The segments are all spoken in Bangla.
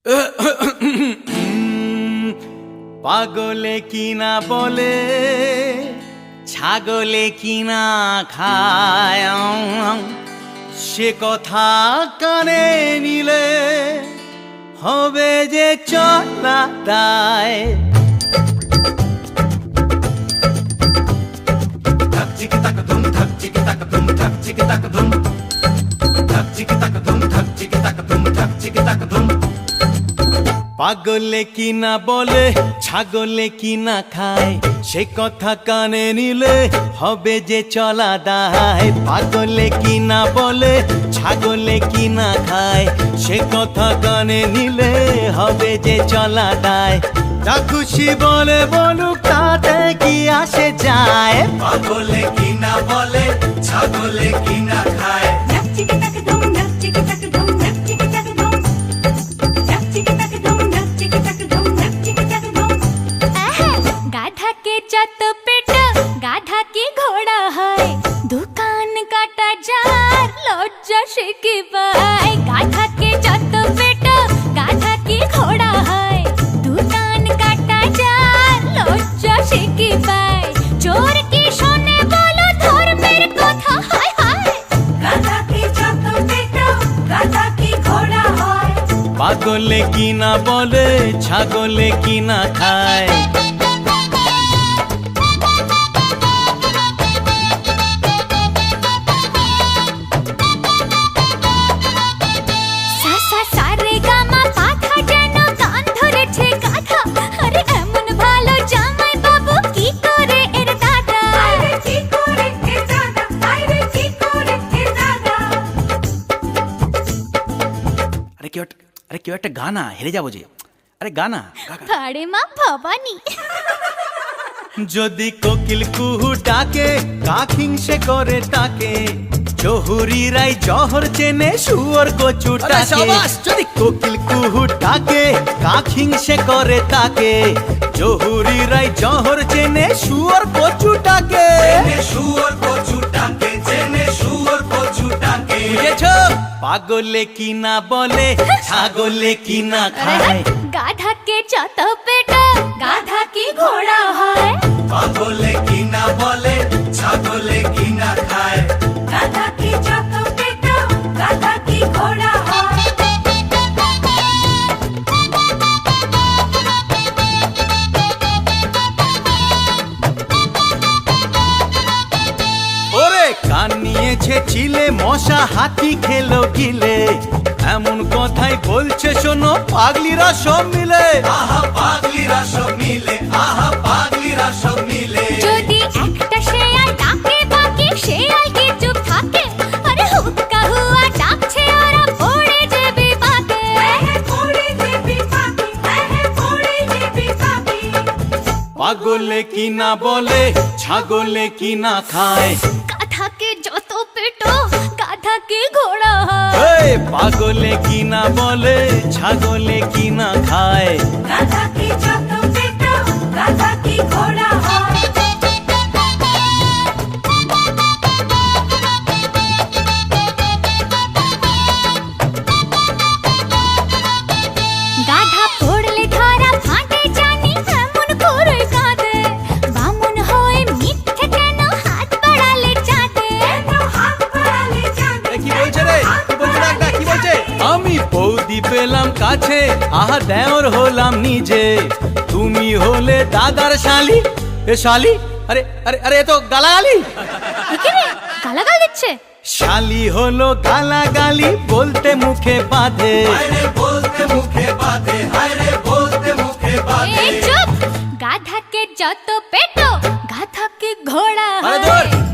পাগলে কিনা বলে, ছাগলে কিনা খায়। সে কথা কানে নিলে হবে যে চলা তাই Thank you. পাগলে কিনা বলে, ছাগলে কিনা খায়, সে কথা কানে নিলে হবে যে চলা দায় পাগলে কিনা বলে, ছাগলে কিনা খায়, সে কথা কানে নিলে হবে যে চলা দায়। যা খুশি বলে বলুক, তাতে কি আসে যায়? পাগলে কি না বলে, ছাগলে কি গাধা কি ঘোড়া হয় দোকান কাটা যার লজ্জা সে কি পায় গাধা কে যত পেট গাধা কি ঘোড়া হয় দোকান কাটা যার লজ্জা সে কি পায় চোর কি শোনে বলো ধর্মের কথা হায় হায় গাধা কি যত পেট গাধা কি ঘোড়া হয় পাগলে কিনা বলে ছাগলে কিনা খায় কেউ একটা আরে কেউ একটা গানা হেরে যাব যে। আরে গানা। আরে মা ভবানী। যদি কোকিল কুহু ডাকে কাক হিংসে করে তাকে। চহুরিরাই জহর চেনে শুয়োর কচু ডাকে যদি কোকিল কুহু ডাকে কাক হিংসে করে তাকে। চহুরিরাই জহর চেনে শুয়োর কচু ডাকে জেনে পাগলে কিনা বলে ছাগলে কিনা আরে খায়? গাধা কে যত পেট গাধা কি ঘোড়া হয়। পাগলে কি না বলে ছাগলে কি না খায়? গাধা কি যত পেট গাধা কি ঘোড়া হয়। ওরে কান নিয়েছে চিলে মশা হাতি খেলো গিলে। এমন কথাই বলছে শোনো পাগলিরা সব মিলে। আহা পাগলিরা সব মিলে আহা পাগলিরা সব মিলে। যদি একটা শেয়াল ডাকে বাকি শেয়াল কি চুপ থাকে। আরে হুক্কা হুয়া ডাকছে ওরা পড়ে যাবে পাকে পড়ে যাবে পাকে পড়ে যাবে পাকে পাগলে কি না বলে ছাগলে কি না খায়। গাধাকে ঘোড়া হয়। পাগলে কি না বলে ছাগলে কি না খায়? গাধাকে যত পেটো গাধাকে ঘোড়া হয়। পেলাম কাছে আহা দেওর হলাম নিজে। তুমি হলে দাদার শালি। এ শালি? আরে আরে আরে এ তো গালাগালি। গালাগাল দিচ্ছে। শালি হলো গালাগালি বলতে মুখে বাঁধে। বলতে মুখে হায়রে বলতে মুখে এই চুপ। গাধাকে যত পেটো গাধাকে ঘোড়া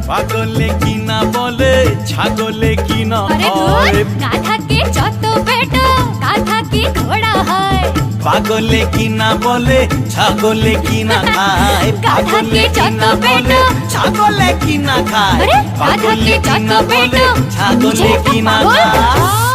পাগলে কি না বলে ছাগলে কি না হয়? গাধাকে যত গাধাকে ঘোড়া হয়। পাগলে কি না বলে ছাগলে কি না খায়? পাগলে কি না বলে ছাগলে কি না খায়? পাগলে কি না বলে ছাগলে কি না খায়?